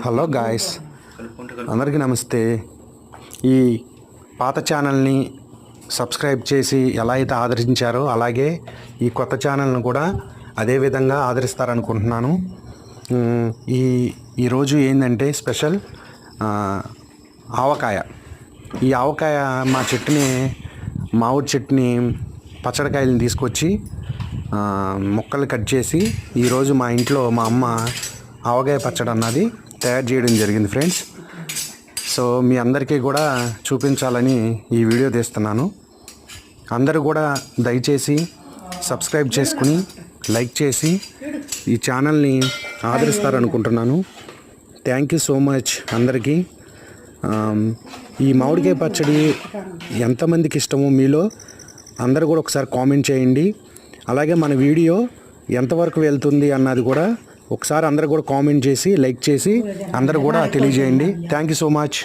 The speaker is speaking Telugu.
Hello guys. అందరికీ నమస్తే. ఈ పాత ఛానల్ని సబ్స్క్రైబ్ చేసి ఎలా అయితే ఆదరించారో అలాగే ఈ కొత్త ఛానల్ను కూడా అదే విధంగా ఆదరిస్తారనుకుంటున్నాను. ఈ ఈరోజు ఏంటంటే స్పెషల్ ఆవకాయ. ఈ ఆవకాయ మా చెట్టుని మామిడి చెట్టుని పచ్చడికాయలను తీసుకొచ్చి ముక్కలు కట్ చేసి ఈరోజు మా ఇంట్లో మా అమ్మ ఆవకాయ పచ్చడి అన్నది తయారు చేయడం జరిగింది ఫ్రెండ్స్ సో మీ అందరికీ కూడా చూపించాలని ఈ వీడియో తీస్తున్నాను. అందరూ కూడా దయచేసి సబ్స్క్రైబ్ చేసుకుని లైక్ చేసి ఈ ఛానల్ని ఆదరిస్తారనుకుంటున్నాను. థ్యాంక్ యూ సో మచ్ అందరికీ. Um, ఈ మామిడికాయ పచ్చడి ఎంతమందికి ఇష్టమో మీలో అందరూ కూడా ఒకసారి కామెంట్ చేయండి. అలాగే మన వీడియో ఎంతవరకు వెళ్తుంది అన్నది కూడా ఒకసారి అందరు కూడా కామెంట్ చేసి లైక్ చేసి అందరు కూడా తెలియజేయండి. Thank you so much